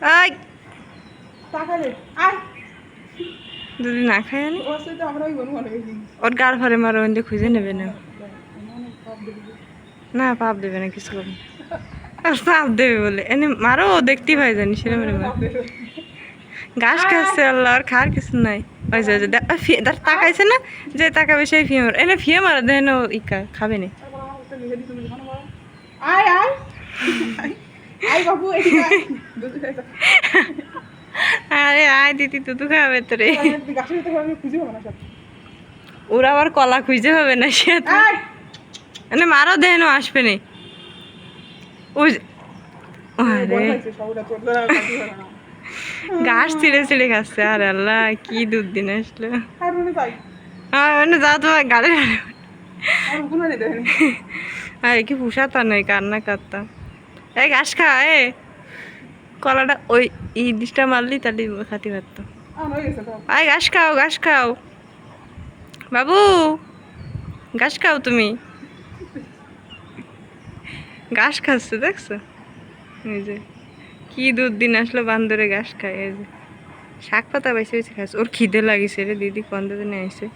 আয়। যদি না খাই আনি। ওর গাড় ফারে মারো ওইটা খুঁজে নেবে না। না পাপ দেবে না কিছু করবে আর পাপ দেবে বলে। এনে মারো ও দেখতেই পাই জানি সেরকম ঘাস খাচ্ছে আল্লাহ আর খার কিছু নাই। ওই যে তাকাইছে না? যে তাকাবে সেই ফিয়ে মারো। এনে ফিয়ে মারো দেন ইকা খাবে না। আয় আয়। আরে আয় দিদি তুতু খাবে না সব। ওরা আবার কলা খুঁজে হবে না সে মানে মারো দেন ও আসবে না। ঘাস ছিঁড়ে ছিঁড়ে খাচ্ছে আর আল্লাহ কি দুর্দিন আসলো। আর মনে যাও তোমার গাড়ি আর কি পুষাতা নয় কান্না কাটতাম। এই ঘাস খা এ। কলাটা ওই ইলিশটা মারলি তাহলে খাতে পারতাম আমার হয়ে গেছে তো আয় ঘাস খাও ঘাস খাও। বাবু ঘাস খাও তুমি। ঘাস খাচ্ছে দেখছ? এই যে কি দুর্দিন আসলো বান্দরে ঘাস খায় এই যে। শাক পাতা বেশি বেশি খাচ্ছে ওর খিদে লাগিছে রে দিদি কন্দে দিনে আইসে